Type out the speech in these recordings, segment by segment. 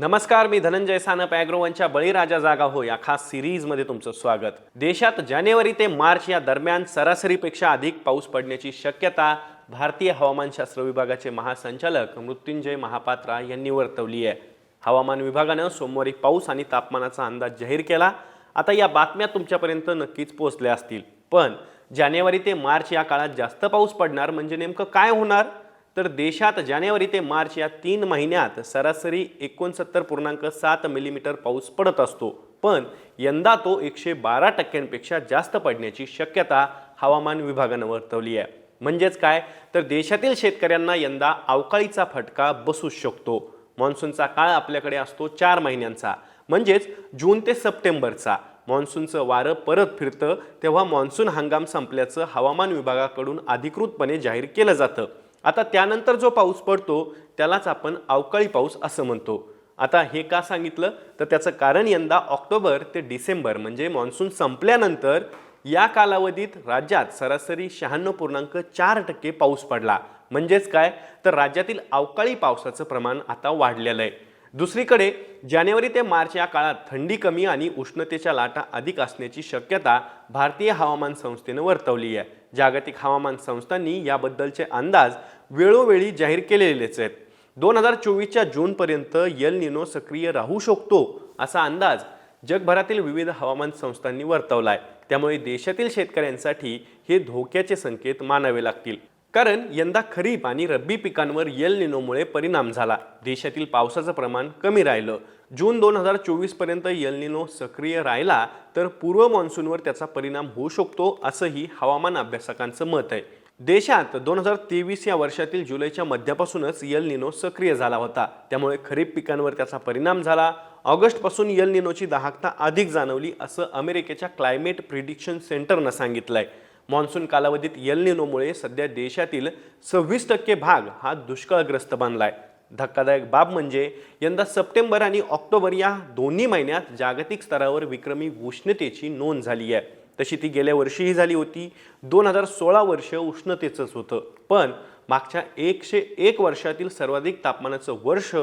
नमस्कार मी धनंजय सानप ॲग्रोवनच्या बळीराजा जागा हो या खास सिरीजमध्ये तुमचं स्वागत. देशात जानेवारी ते मार्च या दरम्यान सरासरीपेक्षा अधिक पाऊस पडण्याची शक्यता भारतीय हवामानशास्त्र विभागाचे महासंचालक मृत्युंजय महापात्रा यांनी वर्तवली आहे. हवामान विभागानं सोमवारी पाऊस आणि तापमानाचा अंदाज जाहीर केला. आता या बातम्या तुमच्यापर्यंत नक्कीच पोहोचल्या असतील. पण जानेवारी ते मार्च या काळात जास्त पाऊस पडणार म्हणजे नेमकं काय होणार? तर देशात जानेवारी ते मार्च या तीन महिन्यात सरासरी एकोणसत्तर पूर्णांक सात मिलीमीटर पाऊस पडत असतो. पण यंदा तो एकशे बारा टक्क्यांपेक्षा जास्त पडण्याची शक्यता हवामान विभागानं वर्तवली आहे. म्हणजेच काय? तर देशातील शेतकऱ्यांना यंदा अवकाळीचा फटका बसू शकतो. मान्सूनचा काळ आपल्याकडे असतो चार महिन्यांचा. म्हणजेच जून ते सप्टेंबरचा. मान्सूनचं वारं परत फिरतं तेव्हा मान्सून हंगाम संपल्याचं हवामान विभागाकडून अधिकृतपणे जाहीर केलं जातं. आता त्यानंतर जो पाऊस पडतो त्यालाच आपण अवकाळी पाऊस असं म्हणतो. आता हे का सांगितलं? तर त्याचं कारण यंदा ऑक्टोबर ते डिसेंबर म्हणजे मान्सून संपल्यानंतर या कालावधीत राज्यात सरासरी शहाण्णव पूर्णांक चार टक्के पाऊस पडला. म्हणजेच काय? तर राज्यातील अवकाळी पावसाचं प्रमाण आता वाढलेलं आहे. दुसरीकडे जानेवारी ते मार्च या काळात थंडी कमी आणि उष्णतेच्या लाटा अधिक असण्याची शक्यता भारतीय हवामान संस्थेनं वर्तवली आहे. जागतिक हवामान संस्थांनी याबद्दलचे अंदाज वेळोवेळी जाहीर केलेलेच आहेत. दोन हजार चोवीसच्या जूनपर्यंत यल निनो सक्रिय राहू शकतो असा अंदाज जगभरातील विविध हवामान संस्थांनी वर्तवला आहे त्यामुळे देशातील शेतकऱ्यांसाठी हे धोक्याचे संकेत मानावे लागतील. कारण यंदा खरीप आणि रब्बी पिकांवर यल निनोमुळे परिणाम झाला. देशातील पावसाचं प्रमाण कमी राहिलं. जून दोन हजार चोवीसपर्यंत यल निनो सक्रिय राहिला तर पूर्व मान्सूनवर त्याचा परिणाम होऊ शकतो असंही हवामान अभ्यासकांचं मत आहे. देशात दोन हजार तेवीस या वर्षातील जुलैच्या मध्यापासूनच यल निनो सक्रिय झाला होता. त्यामुळे खरीप पिकांवर त्याचा परिणाम झाला. ऑगस्टपासून यल निनोची दाहकता अधिक जाणवली असं अमेरिकेच्या क्लायमेट प्रिडिक्शन सेंटरनं सांगितलंय. मान्सून कालावधीत यल निनोमुळे सध्या देशातील सव्वीस टक्के भाग हा दुष्काळग्रस्त बनलाय. धक्कादायक बाब म्हणजे यंदा सप्टेंबर आणि ऑक्टोबर या दोन्ही महिन्यात जागतिक स्तरावर विक्रमी उष्णतेची नोंद झाली आहे तशी ती गेल्या वर्षीही झाली होती. दोन हजार सोळा वर्ष उष्णतेचंच होतं. पण मागच्या एकशे एक वर्षातील सर्वाधिक तापमानाचं वर्ष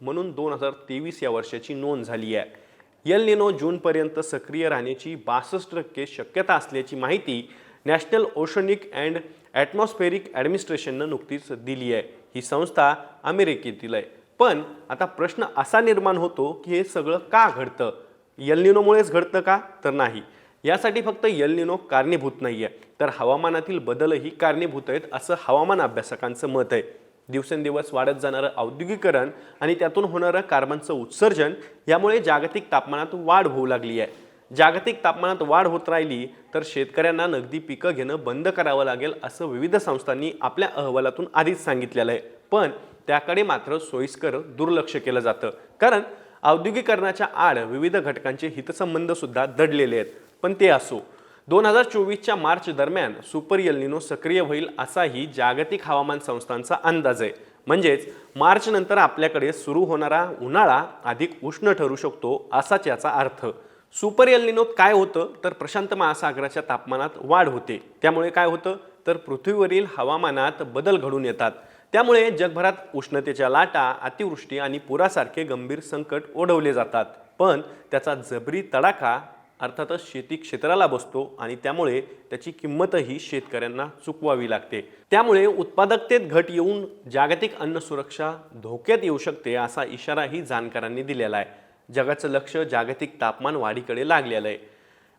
म्हणून दोन हजार तेवीस या वर्षाची नोंद झाली आहे. यल निनो जूनपर्यंत सक्रिय राहण्याची बासष्ट टक्के शक्यता असल्याची माहिती नॅशनल ओशनिक अँड ॲटमॉस्फेरिक ॲडमिनिस्ट्रेशननं नुकतीच दिली आहे. ही संस्था अमेरिकेतील आहे. पण आता प्रश्न असा निर्माण होतो की हे सगळं का घडतं? यलनिनोमुळेच घडतं का? तर नाही. यासाठी फक्त यलनिनो कारणीभूत नाही आहे तर हवामानातील बदलही कारणीभूत आहेत असं हवामान अभ्यासकांचं मत आहे. दिवसेंदिवस वाढत जाणारं औद्योगिकरण आणि त्यातून होणारं कार्बनचं उत्सर्जन यामुळे जागतिक तापमानात वाढ होऊ लागली आहे. जागतिक तापमानात वाढ होत राहिली तर शेतकऱ्यांना नगदी पिकं घेणं बंद करावं लागेल असं विविध संस्थांनी आपल्या अहवालातून आधीच सांगितलेलं आहे. पण त्याकडे मात्र सोयीस्कर दुर्लक्ष केलं जातं. कारण औद्योगिकरणाच्या आड विविध घटकांचे हितसंबंधसुद्धा दडलेले आहेत. पण ते असो. दोन हजार चोवीसच्या मार्च दरम्यान सुपर यल्निनो सक्रिय होईल असाही जागतिक हवामान संस्थांचा अंदाज आहे. म्हणजेच मार्च नंतर आपल्याकडे सुरू होणारा उन्हाळा अधिक उष्ण ठरू शकतो असाच याचा अर्थ. सुपर यल्निनोत काय होतं? तर प्रशांत महासागराच्या तापमानात वाढ होते. त्यामुळे काय होतं? तर पृथ्वीवरील हवामानात बदल घडून येतात. त्यामुळे जगभरात उष्णतेच्या लाटा अतिवृष्टी आणि पुरासारखे गंभीर संकट ओढवले जातात. पण त्याचा जबरी तडाखा अर्थातच शेती क्षेत्राला बसतो आणि त्यामुळे त्याची किंमतही शेतकऱ्यांना चुकवावी लागते. त्यामुळे उत्पादकतेत घट येऊन जागतिक अन्न सुरक्षा धोक्यात येऊ शकते असा इशाराही जाणकारांनी दिलेला आहे. जगाचं लक्ष जागतिक तापमान वाढीकडे लागलेलं आहे.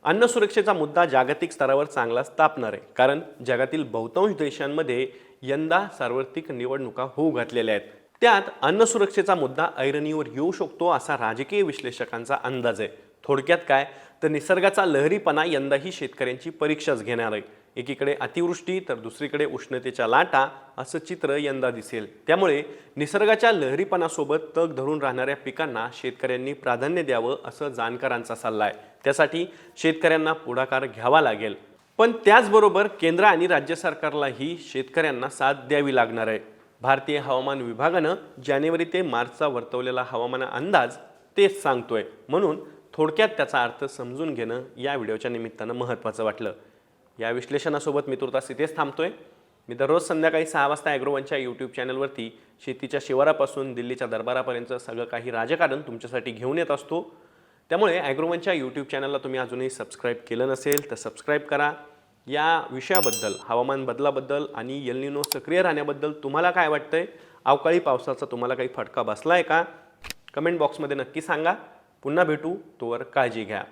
अन्न सुरक्षेचा मुद्दा जागतिक स्तरावर चांगलाच तापणार आहे. कारण जगातील बहुतांश देशांमध्ये यंदा सार्वत्रिक निवडणुका होऊ घातलेल्या आहेत. त्यात अन्न सुरक्षेचा मुद्दा ऐरणीवर येऊ शकतो असा राजकीय विश्लेषकांचा अंदाज आहे. थोडक्यात काय? तर निसर्गाचा लहरीपणा यंदाही शेतकऱ्यांची परीक्षाच घेणार आहे. एकीकडे अतिवृष्टी तर दुसरीकडे उष्णतेच्या लाटा असं चित्र यंदा दिसेल. त्यामुळे निसर्गाच्या लहरीपणासोबत तग धरून राहणाऱ्या पिकांना शेतकऱ्यांनी प्राधान्य द्यावं असं जाणकारांचा सल्ला आहे. त्यासाठी शेतकऱ्यांना पुढाकार घ्यावा लागेल. पण त्याचबरोबर केंद्र आणि राज्य सरकारलाही शेतकऱ्यांना साथ द्यावी लागणार आहे. भारतीय हवामान विभागानं जानेवारी ते मार्चचा वर्तवलेला हवामान अंदाज तेच सांगतोय. म्हणून थोडक्यात त्याचा अर्थ समजून घेणं या व्हिडिओच्या निमित्तानं महत्त्वाचं वाटलं. या विश्लेषणासोबत मी तुर्तास इथेच थांबतोय. मी दररोज संध्याकाळी सहा वाजता ॲग्रोवनच्या यूट्यूब चॅनलवरती शेतीच्या शिवारापासून दिल्लीच्या दरबारापर्यंत सगळं काही राजकारण तुमच्यासाठी घेऊन येत असतो. त्यामुळे ॲग्रोवनच्या यूट्यूब चॅनलला तुम्ही अजूनही सबस्क्राईब केलं नसेल तर सबस्क्राईब करा. या विषयाबद्दल हवामान बदलाबद्दल आणि यलनिनो सक्रिय राहण्याबद्दल तुम्हाला काय वाटतंय? अवकाळी पावसाचा तुम्हाला काही फटका बसला आहे का? कमेंट बॉक्समध्ये नक्की सांगा. पुन्हा भेटू तोवर काळजी घ्या.